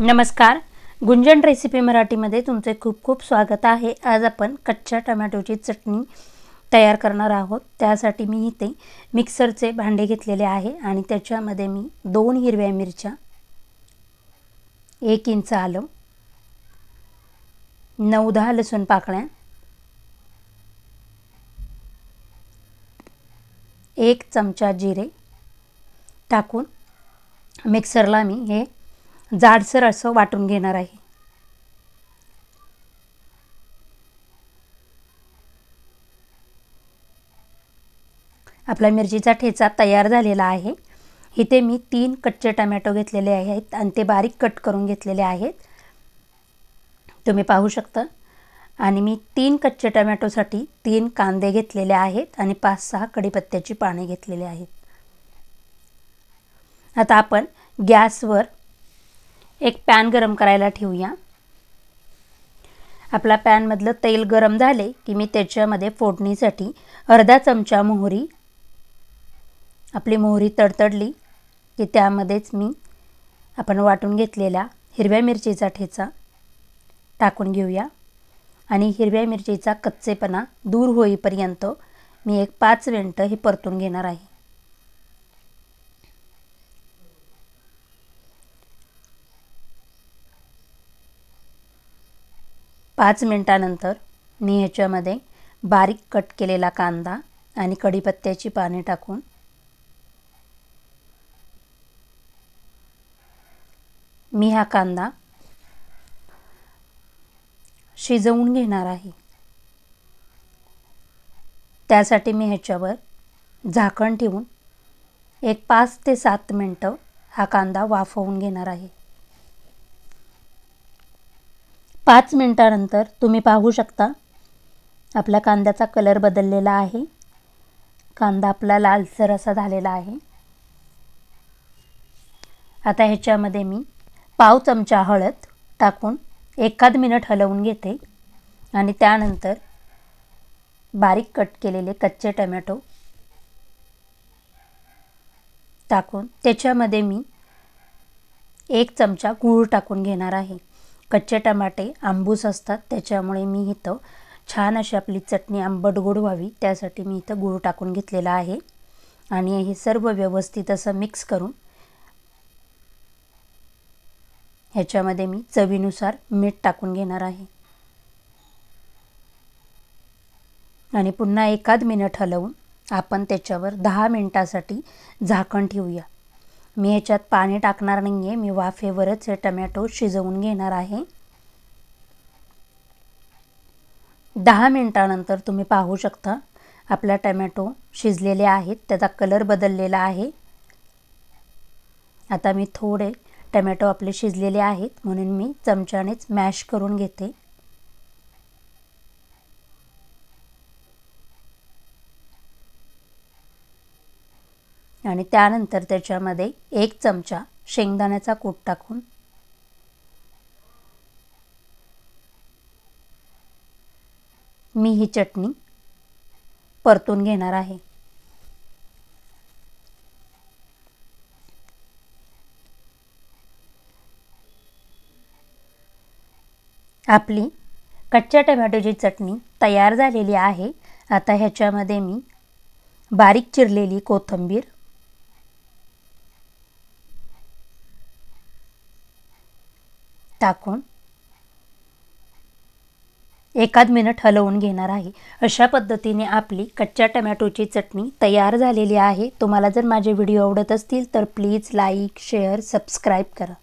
नमस्कार. गुंजन रेसिपी मराठीमध्ये तुमचे खूप खूप स्वागत आहे. आज आपण कच्च्या टमॅटोची चटणी तयार करणार आहोत. त्यासाठी मी इथे मिक्सरचे भांडे घेतलेले आहे आणि त्याच्यामध्ये मी दोन हिरव्या मिरच्या एक इंच आलं नऊ दहा लसूण पाकळ्या एक चमचा जिरे टाकून मिक्सरला मी हे जाडसर असं वाटून घेणार आहे. आपला मिरचीचा ठेचा तयार झालेला आहे. इथे मी तीन कच्चे टमॅटो घेतलेले आहेत आणि ते बारीक कट करून घेतलेले आहेत. तुम्ही पाहू शकता. आणि मी तीन कच्चे टमॅटोसाठी तीन कांदे घेतलेले आहेत आणि पाच सहा कढीपत्त्याची पाने घेतलेली आहेत. आता आपण गॅसवर एक पॅन गरम करायला ठेवूया. आपला पॅनमधलं तेल गरम झाले की मी त्याच्यामध्ये फोडणीसाठी अर्धा चमचा मोहरी आपली मोहरी तडतडली की त्यामध्येच मी आपण वाटून घेतलेल्या हिरव्या मिरचीचा ठेचा टाकून घेऊया आणि हिरव्या मिरचीचा कच्चेपणा दूर होईपर्यंत मी एक पाच मिनटं हे परतून घेणार आहे. पाच मिनटानंतर मी ह्याच्यामध्ये बारीक कट केलेला कांदा आणि कढीपत्त्याची पाने टाकून मी हा कांदा शिजवून घेणार आहे. त्यासाठी मी ह्याच्यावर झाकण ठेवून एक पाच ते सात मिनटं हा कांदा वाफवून घेणार आहे. पाच मिनटानंतर तुम्ही पाहू शकता. आपल्या कांद्याचा कलर बदललेला आहे. कांदा आपला लालसर असा झालेला आहे. आता ह्याच्यामध्ये मी पाव चमचा हळद टाकून एखाद मिनिट हलवून घेते. आणि त्यानंतर बारीक कट केलेले कच्चे टमॅटो टाकून त्याच्यामध्ये मी एक चमचा गूळ टाकून घेणार आहे. कच्चे टमाटे आंबूस असतात त्याच्यामुळे मी इथं छान अशी आपली चटणी आंबट गोड व्हावी त्यासाठी मी इथं गूळ टाकून घेतलेला आहे. आणि हे सर्व व्यवस्थित असं मिक्स करून ह्याच्यामध्ये मी चवीनुसार मीठ टाकून घेणार आहे. आणि पुन्हा एखाद मिनिट हलवून आपण त्याच्यावर दहा मिनटासाठी झाकण ठेवूया. मी ह्याच्यात पाणी टाकणार नाही आहे मी वाफेवरच हे टमॅटो शिजवून घेणार आहे. दहा मिनटानंतर तुम्ही पाहू शकता आपला टमॅटो शिजलेले आहेत त्याचा कलर बदललेला आहे. आता मी थोडे टमॅटो आपले शिजलेले आहेत म्हणून मी चमच्यानेच मॅश करून घेते. आणि त्यानंतर त्याच्यामध्ये एक चमचा शेंगदाण्याचा कूट टाकून मी ही चटणी परतून घेणार आहे. आपली कच्च्या टमॅटोची चटणी तयार झालेली आहे. आता ह्याच्यामध्ये मी बारीक चिरलेली कोथिंबीर टाकून एखाद मिनिट हलवून घेणार आहे. अशा पद्धतीने आपली कच्च्या टमॅटोची चटणी तयार झालेली आहे. तुम्हाला जर माझे व्हिडिओ आवडत असतील तर प्लीज लाईक शेअर सबस्क्राईब करा.